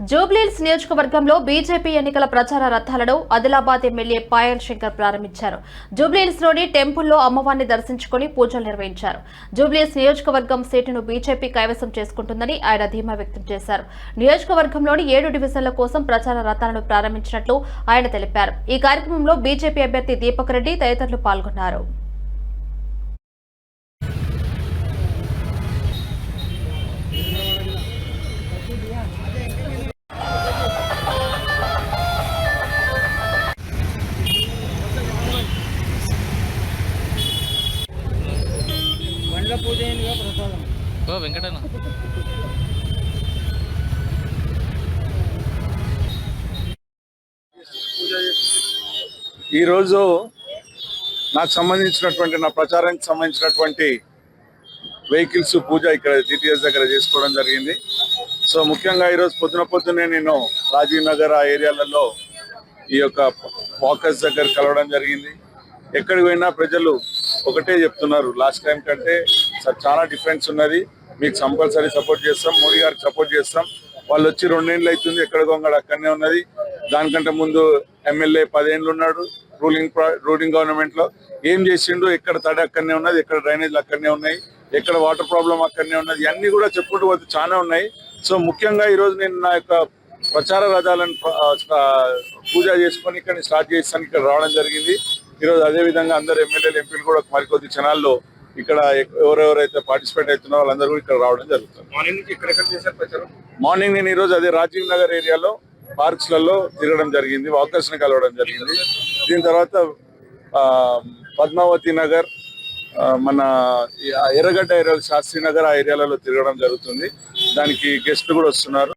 జూబ్లీల్స్ నియోజకవర్గంలో బీజేపీ ఎన్నికల ప్రచార రథాలను ఆదిలాబాద్ ఎమ్మెల్యే పాయల్ శంకర్ ప్రారంభించారు. జూబ్లీల్స్లోని టెంపుల్లో అమ్మవారిని దర్శించుకుని పూజలు నిర్వహించారు. జూబ్లీల్స్ నియోజకవర్గం సీటును బీజేపీ కైవసం చేసుకుంటుందని ఆయన ధీమా వ్యక్తం చేశారు. నియోజకవర్గంలోని ఏడు డివిజన్ల కోసం ప్రచార రథాలను ప్రారంభించినట్లు ఆయన తెలిపారు. ఈ కార్యక్రమంలో బీజేపీ అభ్యర్థి దీపక్ రెడ్డి తదితరులు పాల్గొన్నారు. ఓ వెంకటన్న. ఈరోజు నాకు సంబంధించినటువంటి నా ప్రచారానికి సంబంధించినటువంటి వెహికల్స్ పూజ ఇక్కడ జిటిఎస్ దగ్గర చేసుకోవడం జరిగింది. సో ముఖ్యంగా ఈరోజు పొద్దున పొద్దునే నేను రాజీవ్ నగర్ ఆ ఏరియాలలో ఈ యొక్క వాకర్స్ దగ్గర కలవడం జరిగింది. ఎక్కడికి పోయినా ప్రజలు ఒకటే చెప్తున్నారు లాస్ట్ టైం కంటే చాలా డిఫరెన్స్ ఉన్నది. మీకు కంపల్సరీ సపోర్ట్ చేస్తాం మోడీ గారికి సపోర్ట్ చేస్తాం. వాళ్ళు వచ్చి రెండేళ్ళు అవుతుంది ఎక్కడ గొంగడు అక్కడనే ఉన్నది. దానికంటే ముందు ఎమ్మెల్యే పదేళ్ళు ఉన్నాడు రూలింగ్ రూలింగ్ గవర్నమెంట్లో. ఏం చేసిండు ఎక్కడ తడి అక్కడనే ఉన్నది ఎక్కడ డ్రైనేజ్లు అక్కడనే ఉన్నాయి ఎక్కడ వాటర్ ప్రాబ్లం అక్కడనే ఉన్నది అన్ని కూడా చెప్పుకుంటూ పోతే చాలా ఉన్నాయి. సో ముఖ్యంగా ఈరోజు నేను నా యొక్క ప్రచార రథాలను పూజ చేసుకొని ఇక్కడ స్టార్ట్ చేస్తాను ఇక్కడ రావడం జరిగింది. ఈరోజు అదే విధంగా అందరు ఎమ్మెల్యేలు ఎంపీలు కూడా మరికొద్ది క్షణాల్లో ఇక్కడ ఎవరెవరైతే పార్టిసిపేట్ అవుతున్నారో వాళ్ళందరూ కూడా ఇక్కడ రావడం జరుగుతుంది. మార్నింగ్ నుంచి ఎక్కడెక్కడ చేశారు ప్రచారం? మార్నింగ్ నేను ఈరోజు అదే రాజీవ్ నగర్ ఏరియాలో పార్క్స్లలో తిరగడం జరిగింది వాకర్స్ని కలవడం జరిగింది. దీని తర్వాత ఆ, పద్మావతి నగర్ మన ఎర్రగడ్డ ఏరియా శాస్త్రి నగర్ ఆ ఏరియాలలో తిరగడం జరుగుతుంది. దానికి గెస్ట్లు కూడా వస్తున్నారు.